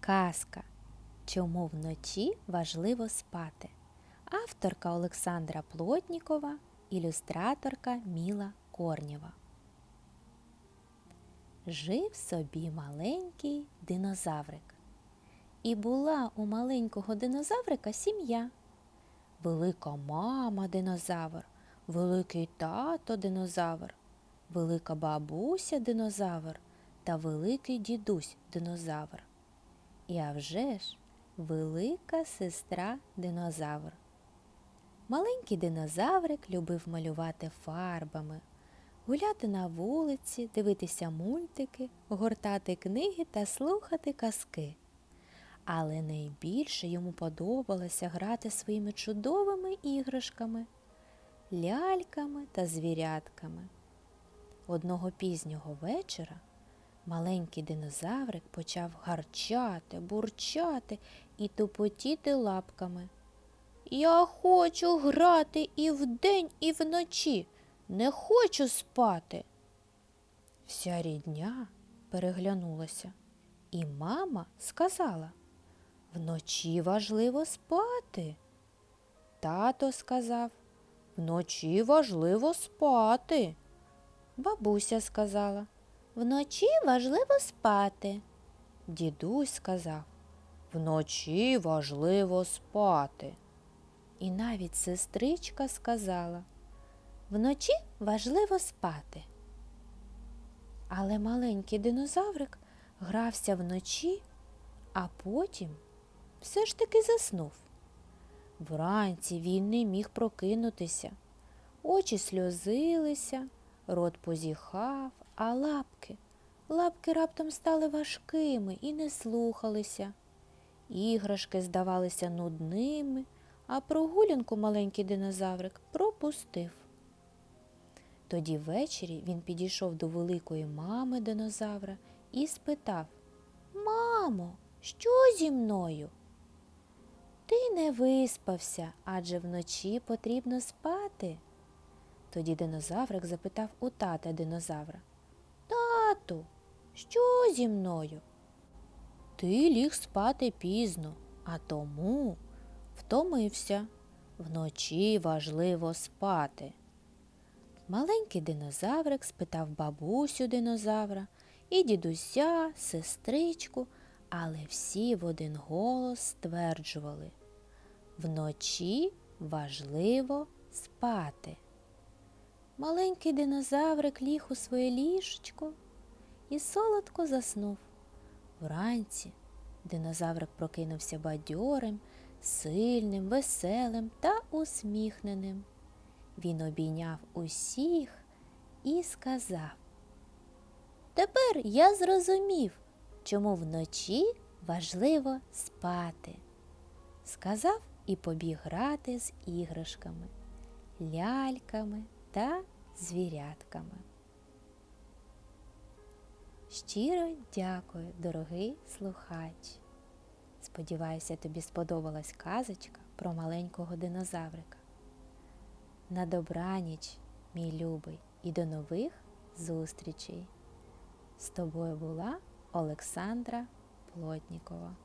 Казка. Чому вночі важливо спати? Авторка Олександра Плотнікова, ілюстраторка Міла Корнєва. Жив собі маленький динозаврик. І була у маленького динозаврика сім'я. Велика мама динозавр, великий тато динозавр, велика бабуся динозавр та великий дідусь динозавр. І а вже ж велика сестра динозавр. Маленький динозаврик любив малювати фарбами, гуляти на вулиці, дивитися мультики, гортати книги та слухати казки. Але найбільше йому подобалося грати своїми чудовими іграшками, ляльками та звірятками. Одного пізнього вечора маленький динозаврик почав гарчати, бурчати і тупотіти лапками. Я хочу грати і вдень, і вночі. Не хочу спати. Вся рідня переглянулася, і мама сказала Вночі важливо спати. Тато сказав Вночі важливо спати. Бабуся сказала Вночі важливо спати. Дідусь сказав Вночі важливо спати. І навіть сестричка сказала Вночі важливо спати. Але маленький динозаврик грався вночі, а потім все ж таки заснув. Вранці він не міг прокинутися, очі сльозилися, рот позіхав, а лапки, лапки раптом стали важкими і не слухалися. Іграшки здавалися нудними, а прогулянку маленький динозаврик пропустив. Тоді ввечері він підійшов до великої мами динозавра і спитав Мамо, що зі мною? Ти не виспався, адже вночі потрібно спати. Тоді динозаврик запитав у тата динозавра що зі мною? Ти ліг спати пізно, а тому втомився. Вночі важливо спати. Маленький динозаврик спитав бабусю динозавра і дідуся, сестричку, але всі в один голос стверджували вночі важливо спати. Маленький динозаврик ліг у своє ліжечко і солодко заснув. Вранці динозаврик прокинувся бадьорим, сильним, веселим та усміхненим. Він обійняв усіх і сказав Тепер я зрозумів, чому вночі важливо спати. Сказав і побіг грати з іграшками, ляльками та звірятками. Щиро дякую, дорогий слухач. Сподіваюся, тобі сподобалась казочка про маленького динозаврика. На добраніч, мій любий, і до нових зустрічей. З тобою була Олександра Плотнікова.